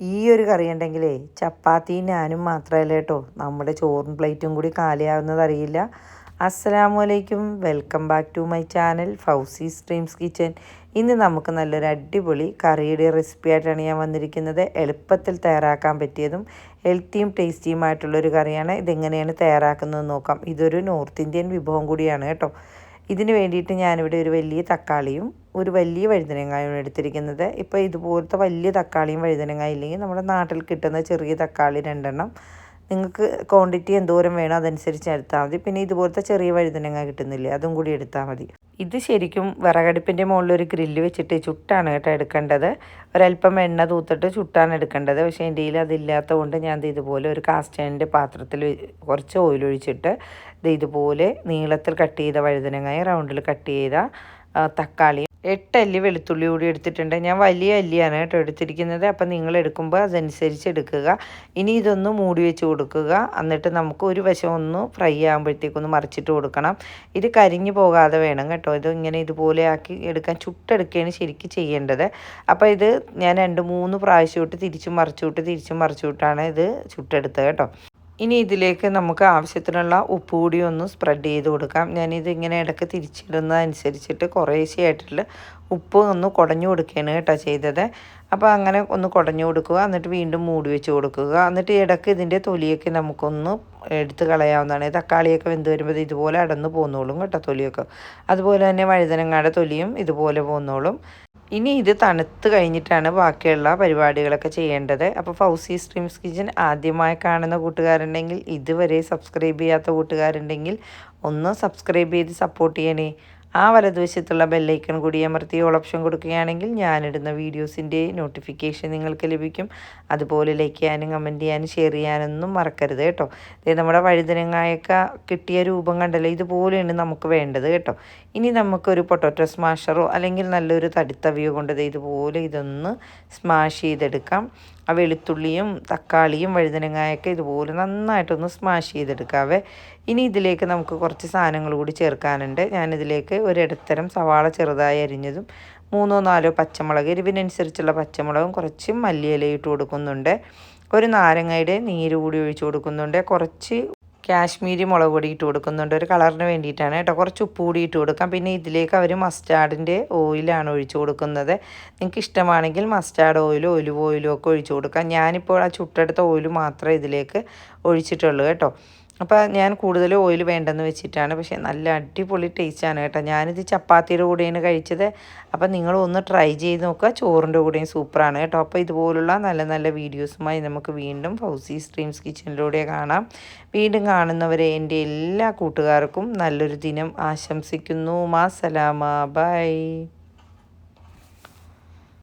ഈ ഒരു കറി ഉണ്ടെങ്കിലേ ചപ്പാത്തി ഞാനും മാത്രമല്ല കേട്ടോ. നമ്മുടെ ചോറും പ്ലേറ്റും കൂടി കാലിയാവുന്നത് അറിയില്ല. അസ്സലാമലൈക്കും welcome back to my channel Fousi streams kitchen. ഇന്ന് നമുക്ക് നല്ലൊരു അടിപൊളി കറിയുടെ റെസിപ്പി ആയിട്ടാണ് ഞാൻ വന്നിരിക്കുന്നത്. എളുപ്പത്തിൽ തയ്യാറാക്കാൻ പറ്റിയതും ഹെൽത്തിയും ടേസ്റ്റിയുമായിട്ടുള്ളൊരു കറിയാണ്. ഇതെങ്ങനെയാണ് തയ്യാറാക്കുന്നത് നോക്കാം. ഇതൊരു നോർത്ത് ഇന്ത്യൻ വിഭവം കൂടിയാണ് കേട്ടോ. ഇതിന് വേണ്ടിയിട്ട് ഞാനിവിടെ ഒരു വലിയ തക്കാളിയും ഒരു വലിയ വഴുതനങ്ങായും എടുത്തിരിക്കുന്നത്. ഇപ്പോൾ ഇതുപോലത്തെ വലിയ തക്കാളിയും വഴുതനങ്ങായും ഇല്ലെങ്കിൽ നമ്മുടെ നാട്ടിൽ കിട്ടുന്ന ചെറിയ തക്കാളി രണ്ടെണ്ണം നിങ്ങൾക്ക് ക്വാണ്ടിറ്റി എന്തോരം വേണോ അതനുസരിച്ച് എടുത്താൽ മതി. പിന്നെ ഇതുപോലത്തെ ചെറിയ വഴുതനങ്ങ കിട്ടുന്നില്ലേ അതും കൂടി എടുത്താൽ മതി. ഇത് ശരിക്കും വിറകടുപ്പിന്റെ മുകളിൽ ഒരു ഗ്രില്ല് വെച്ചിട്ട് ചുട്ടാണ് കേട്ടോ എടുക്കേണ്ടത്. ഒരല്പം എണ്ണ തൂത്തിട്ട് ചുട്ടാണ് എടുക്കേണ്ടത്. പക്ഷേ എന്റെ കയ്യിൽ അതില്ലാത്ത കൊണ്ട് ഞാൻ ഇതുപോലെ ഒരു കാസ്റ്റേണിന്റെ പാത്രത്തിൽ കുറച്ച് ഓയിലൊഴിച്ചിട്ട് ഇത് ഇതുപോലെ നീളത്തിൽ കട്ട് ചെയ്ത വഴുതനങ്ങായി റൗണ്ടിൽ കട്ട് ചെയ്ത തക്കാളി എട്ട് അല്ലി വെളുത്തുള്ളി കൂടി എടുത്തിട്ടുണ്ട്. ഞാൻ വലിയ അല്ലിയാണ് കേട്ടോ എടുത്തിരിക്കുന്നത്. അപ്പം നിങ്ങൾ എടുക്കുമ്പോൾ അതനുസരിച്ച് എടുക്കുക. ഇനി ഇതൊന്ന് മൂടി വെച്ച് കൊടുക്കുക. എന്നിട്ട് നമുക്ക് ഒരു വശം ഒന്ന് ഫ്രൈ ആകുമ്പോഴത്തേക്കൊന്ന് മറിച്ചിട്ട് കൊടുക്കണം. ഇത് കരിഞ്ഞു പോകാതെ വേണം കേട്ടോ. ഇത് ഇങ്ങനെ ഇതുപോലെ ആക്കി എടുക്കാൻ ചുട്ടെടുക്കുകയാണ് ശരിക്കും ചെയ്യേണ്ടത്. അപ്പോൾ ഇത് ഞാൻ രണ്ട് മൂന്ന് പ്രാവശ്യം ഇട്ട് തിരിച്ചും മറിച്ചു വിട്ട് തിരിച്ചും മറിച്ചു വിട്ടാണ് ഇത് ചുട്ടെടുത്തത് കേട്ടോ. ഇനി ഇതിലേക്ക് നമുക്ക് ആവശ്യത്തിനുള്ള ഉപ്പ് കൂടി ഒന്ന് സ്പ്രെഡ് ചെയ്ത് കൊടുക്കാം. ഞാനിത് ഇങ്ങനെ ഇടയ്ക്ക് തിരിച്ചിടുന്നതനുസരിച്ചിട്ട് കുറേശ്ശെയായിട്ടുള്ള ഉപ്പ് ഒന്ന് കുടഞ്ഞു കൊടുക്കുകയാണ് കേട്ടോ ചെയ്തത്. അപ്പോൾ അങ്ങനെ ഒന്ന് കുടഞ്ഞു കൊടുക്കുക എന്നിട്ട് വീണ്ടും മൂടി വെച്ച് കൊടുക്കുക. എന്നിട്ട് ഇടയ്ക്ക് ഇതിന്റെ തൊലിയൊക്കെ നമുക്കൊന്ന് എടുത്ത് കളയാവുന്നതാണ്. തക്കാളിയൊക്കെ വെന്ത് വരുമ്പോൾ ഇതുപോലെ അടന്ന് പോന്നോളും കേട്ടോ തൊലിയൊക്കെ. അതുപോലെ തന്നെ വഴുതനങ്ങയുടെ തൊലിയും ഇതുപോലെ പോന്നോളും. ഇനി ഇത് തണുത്ത് കഴിഞ്ഞിട്ടാണ് ബാക്കിയുള്ള പരിപാടികളൊക്കെ ചെയ്യേണ്ടത്. അപ്പോൾ ഫൗസി സ്ട്രീംസ് കിച്ചൻ ആദ്യമായി കാണുന്ന കൂട്ടുകാരുണ്ടെങ്കിൽ ഇതുവരെ സബ്സ്ക്രൈബ് ചെയ്യാത്ത കൂട്ടുകാരുണ്ടെങ്കിൽ ഒന്ന് സബ്സ്ക്രൈബ് ചെയ്ത് സപ്പോർട്ട് ചെയ്യണേ. ആ വലതുവശത്തുള്ള ബെല്ലൈക്കൺ കൂടി അമർത്തി ഓൾ ഓപ്ഷൻ കൊടുക്കുകയാണെങ്കിൽ ഞാനിടുന്ന വീഡിയോസിന്റെ നോട്ടിഫിക്കേഷൻ നിങ്ങൾക്ക് ലഭിക്കും. അതുപോലെ ലൈക്ക് ചെയ്യാനും കമന്റ് ചെയ്യാനും ഷെയർ ചെയ്യാനൊന്നും മറക്കരുത് കേട്ടോ. നമ്മുടെ വഴുതനങ്ങായൊക്കെ കിട്ടിയ രൂപം കണ്ടല്ലോ. ഇതുപോലെയാണ് നമുക്ക് വേണ്ടത് കേട്ടോ. ഇനി നമുക്കൊരു പൊട്ടോറ്റോ സ്മാഷറോ അല്ലെങ്കിൽ നല്ലൊരു തടിത്തവിയോ കൊണ്ട് ഇതുപോലെ ഇതൊന്ന് സ്മാഷ് ചെയ്തെടുക്കാം. ആ വെളുത്തുള്ളിയും തക്കാളിയും വഴുതനങ്ങായൊക്കെ ഇതുപോലെ നന്നായിട്ടൊന്ന് സ്മാഷ് ചെയ്തെടുക്കാവേ ഇനി ഇതിലേക്ക് നമുക്ക് കുറച്ച് സാധനങ്ങൾ കൂടി ചേർക്കാനുണ്ട്. ഞാനിതിലേക്ക് ഒരിടത്തരം സവാള ചെറുതായി അരിഞ്ഞതും മൂന്നോ നാലോ പച്ചമുളക് എരിവിനനുസരിച്ചുള്ള പച്ചമുളകും കുറച്ച് മല്ലിയിലയിട്ട് കൊടുക്കുന്നുണ്ട്. ഒരു നാരങ്ങയുടെ നീര് കൂടി ഒഴിച്ചു കൊടുക്കുന്നുണ്ട്. കുറച്ച് കാശ്മീരി മുളക് പൊടി ഇട്ട് കൊടുക്കുന്നുണ്ട്. ഒരു കളറിന് വേണ്ടിയിട്ടാണ് കേട്ടോ. കുറച്ച് ഉപ്പ് കൂടി ഇട്ട് കൊടുക്കാം. പിന്നെ ഇതിലേക്ക് അവർ മസ്റ്റാർഡിന്റെ ഓയിലാണ് ഒഴിച്ചു കൊടുക്കുന്നത്. നിങ്ങൾക്ക് ഇഷ്ടമാണെങ്കിൽ മസ്റ്റാർഡ് ഓയിലോ ഒലിവ് ഓയിലോ ഒക്കെ ഒഴിച്ചു കൊടുക്കാം. ഞാനിപ്പോൾ ആ ചുട്ടെടുത്ത ഓയിൽ മാത്രമേ ഇതിലേക്ക് ഒഴിച്ചിട്ടുള്ളൂ കേട്ടോ. അപ്പോൾ ഞാൻ കൂടുതൽ ഓയിൽ വേണ്ടെന്ന് വെച്ചിട്ടാണ്. പക്ഷേ നല്ല അടിപൊളി ടേസ്റ്റാണ് കേട്ടോ. ഞാനിത് ചപ്പാത്തിയുടെ കൂടെയാണ് കഴിച്ചത്. അപ്പോൾ നിങ്ങൾ ഒന്ന് ട്രൈ ചെയ്ത് നോക്കുക. ചോറിന്റെ കൂടെയും സൂപ്പറാണ് കേട്ടോ. അപ്പോൾ ഇതുപോലുള്ള നല്ല നല്ല വീഡിയോസുമായി നമുക്ക് വീണ്ടും ഫൗസി സ്ട്രീംസ് കിച്ചണിലൂടെ കാണാം. വീണ്ടും കാണുന്നവരെ എന്റെ എല്ലാ കൂട്ടുകാർക്കും നല്ലൊരു ദിനം ആശംസിക്കുന്നു. മാ സലാമ ബൈ